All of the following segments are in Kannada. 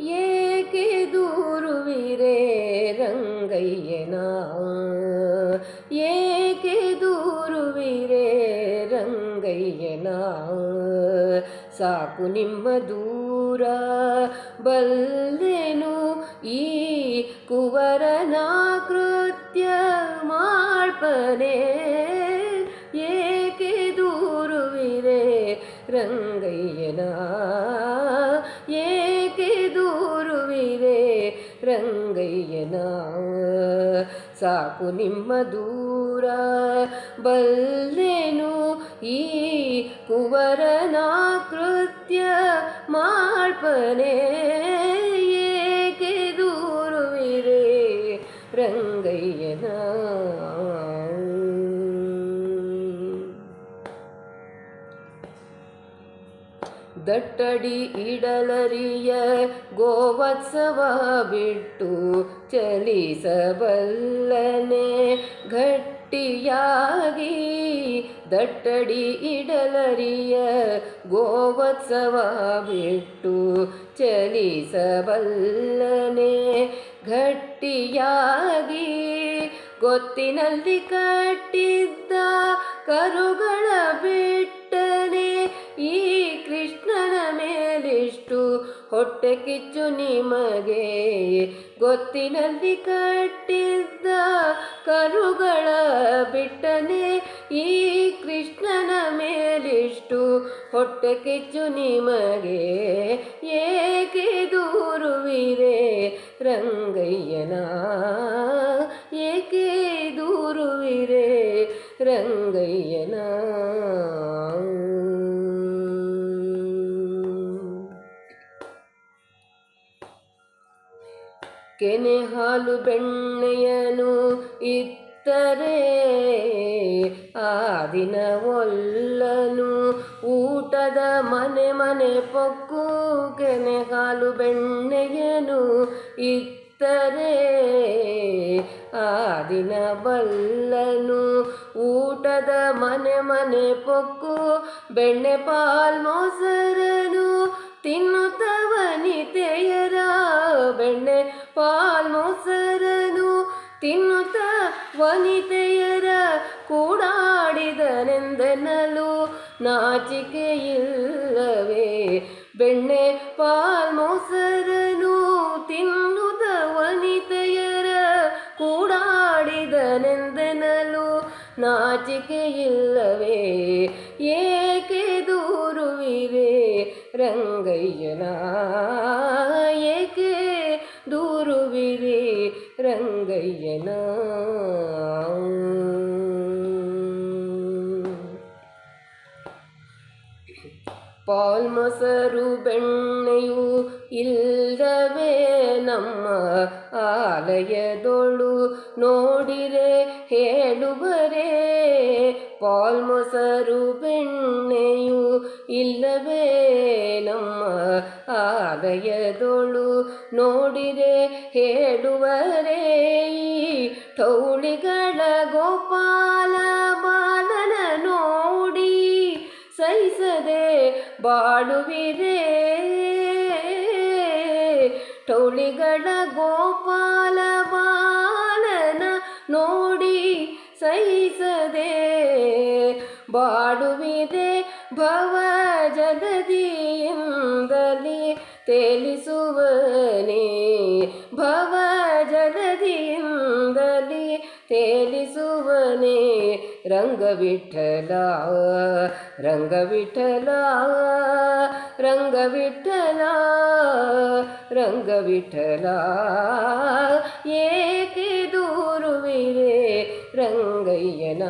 ಏಕೆ ದೂರುವಿರೇ ರಂಗಯ್ಯನ ಏಕೆ ದೂರುವಿರೇ ರಂಗಯ್ಯನ ಸಾಕು ನಿಮ್ಮ ದೂರ ಬಲ್ಲೆನು ಈ ಕುವರನ ಕೃತ್ಯ ಮಾಡ್ಪನೆ. ಏಕೆ ದೂರುವಿರೇ ರಂಗಯ್ಯನ ರಂಗಯ್ಯನ ಸಾಕು ನಿಮ್ಮ ದೂರ. ಬಲ್ಲೇನು ಈ ಕುವರನ ಕೃತ್ಯ ಮಾಡ್ಪನೆ ದಟ್ಟಡಿ ಇಡಲರಿಯ ಗೋವತ್ಸವ ಬಿಟ್ಟು ಚಲಿಸಬಲ್ಲನೆ. ಗಟ್ಟಿಯಾಗಿ ದಟ್ಟಡಿ ಇಡಲರಿಯ ಗೋವತ್ಸವ ಬಿಟ್ಟು ಚಲಿಸಬಲ್ಲನೆ. ಗಟ್ಟಿಯಾಗಿ ಗೊತ್ತಿನಲ್ಲಿ ಕಟ್ಟಿದ್ದ ಕರುಗಳ ಬಿಟ್ಟನೆ ಹೊಟ್ಟೆ ಕಿಚ್ಚು ನಿಮಗೆ. ಗೊತ್ತಿನಲ್ಲಿ ಕಟ್ಟಿದ್ದ ಕರುಗಳ ಬಿಟ್ಟನೆ ಈ ಕೃಷ್ಣನ ಮೇಲಿಷ್ಟು ಹೊಟ್ಟೆ ಕಿಚ್ಚು ನಿಮಗೆ. ಏಕೆ ದೂರುವಿರೆ ರಂಗಯ್ಯನ? ಏಕೆ ದೂರುವಿರೆ ರಂಗಯ್ಯನ? ಕೆನೆ ಹಾಲು ಬೆಣ್ಣೆಯನು ಇತ್ತರೆ, ಆ ದಿನ ಒಲ್ಲನು ಊಟದ ಮನೆ ಮನೆ ಪೊಕ್ಕು, ಕೆನೆ ಹಾಲು ಬೆಣ್ಣೆಯನು ಇತ್ತರೆ, ಆ ದಿನ ಬಲ್ಲನು ಊಟದ ಮನೆ ಮನೆ ಪೊಕ್ಕು, ಬೆಣ್ಣೆ ಪಾಲ್ ಮೊಸರನು ತಿನ್ನುತ್ತ ನಾಚಿಕೆಯಿಲ್ಲವೇ? ಬೆಣ್ಣೆ ಪಾಲ್ ಮೊಸರನು ತಿನ್ನುತ್ತ ವನಿತೆಯರ ಕೂಡಾಡಿದನೆಂದೆನಲು ನಾಚಿಕೆಯಿಲ್ಲವೇ? ಏಕೆ ದೂರುವಿರೆ ರಂಗಯ್ಯನ? ಏಕೆ ದೂರುವಿರೆ ರಂಗಯ್ಯನ? ಪಾಲ್ ಮೊಸರು ಬೆಣ್ಣೆಯು ಇಲ್ಲವೇ ನಮ್ಮ ಆಲಯದೊಳು ನೋಡಿರೆ ಹೇಳುವರೇ ಪಾಲ್ ಮೊಸರು ಬೆಣ್ಣೆಯು ಇಲ್ಲವೇ ನಮ್ಮ ಆಲಯದೊಳು ನೋಡಿರೆ ಹೇಳುವರೇ, ಈ ಟೌಳಿಗಳ ಗೋಪಾಲ ಬಾಳುವಿರೇ. ಟೌಳಿಗಳ ಗೋಪಾಲ ಬಾಲನ ನೋಡಿ ಸಹಿಸದೆ ಬಾಡುವಿದೆ ಭವ ಜಗದಿಯಿಂದಲೇ ತೇಲಿಸುವನೇ. ತೇಲಿಸುವನೇ, ರಂಗವಿಠಲ ರಂಗವಿಠಲ ರಂಗವಿಠಲ ರಂಗವಿಠಲ. ಏಕೆ ದೂರುವಿರೇ ರಂಗಯ್ಯನ?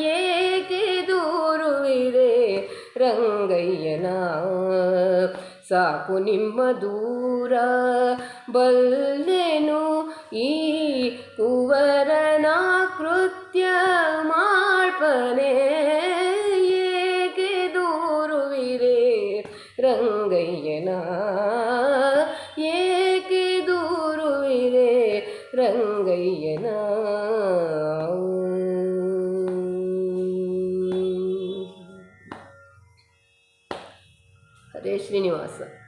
ಏಕೆ ದೂರುವಿರೇ ರಂಗಯ್ಯನ? ಸಾಕು ನಿಮ್ಮ ದೂರ ಬಲ್ಲೆನು ಈ ಏಕೆ ದೂರುವಿರೇ ರಂಗಯ್ಯನ? ಏಕೆ ದೂರುವಿರೇ ರಂಗಯ್ಯನ? ಹರೇ ಶ್ರೀನಿವಾಸ.